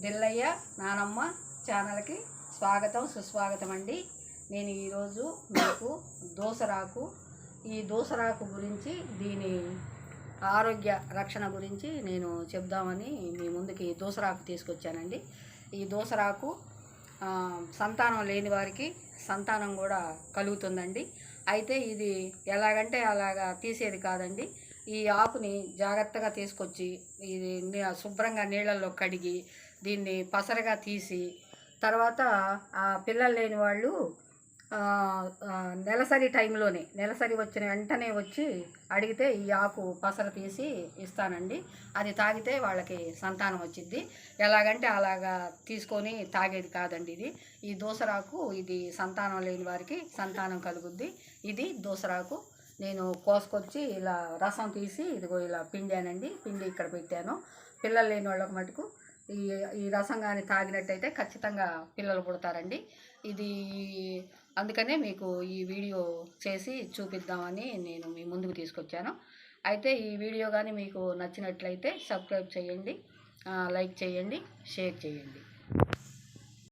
దిల్లయ్య నానమ్మ ఛానల్కి స్వాగతం సుస్వాగతం అండి నేను ఈరోజు మీకు దోసరాకు ఈ దోసరాకు గురించి దీని ఆరోగ్య రక్షణ గురించి నేను చెప్దామని మీ ముందుకి దోసరాకు తీసుకొచ్చానండి. ఈ దోసరాకు సంతానం లేని వారికి సంతానం కూడా కలుగుతుందండి. అయితే ఇది ఎలాగంటే అలాగా తీసేది కాదండి. ఈ ఆకుని జాగ్రత్తగా తీసుకొచ్చి ఇది శుభ్రంగా నీళ్ళల్లో కడిగి దీన్ని పసరగా తీసి తర్వాత ఆ పిల్లలు లేని వాళ్ళు నెలసరి టైంలోనే నెలసరి వచ్చిన వెంటనే వచ్చి అడిగితే ఈ ఆకు పసర తీసి ఇస్తానండి. అది తాగితే వాళ్ళకి సంతానం వచ్చింది ఎలాగంటే అలాగా తీసుకొని తాగేది కాదండి ఇది. ఈ దోసరాకు ఇది సంతానం లేని వారికి సంతానం కలుగుద్ది. ఇది దోసరాకు నేను కోసుకొచ్చి ఇలా రసం తీసి ఇదిగో ఇలా పిండానండి పిండి ఇక్కడ పెట్టాను. పిల్లలు లేని వాళ్ళకి మటుకు ఈ ఈ రసం కానీ తాగినట్టయితే ఖచ్చితంగా పిల్లలు పుడతారండి. ఇది అందుకనే మీకు ఈ వీడియో చేసి చూపిద్దామని నేను మీ ముందుకు తీసుకొచ్చాను. అయితే ఈ వీడియో కానీ మీకు నచ్చినట్లయితే సబ్స్క్రైబ్ చేయండి లైక్ చేయండి షేర్ చేయండి.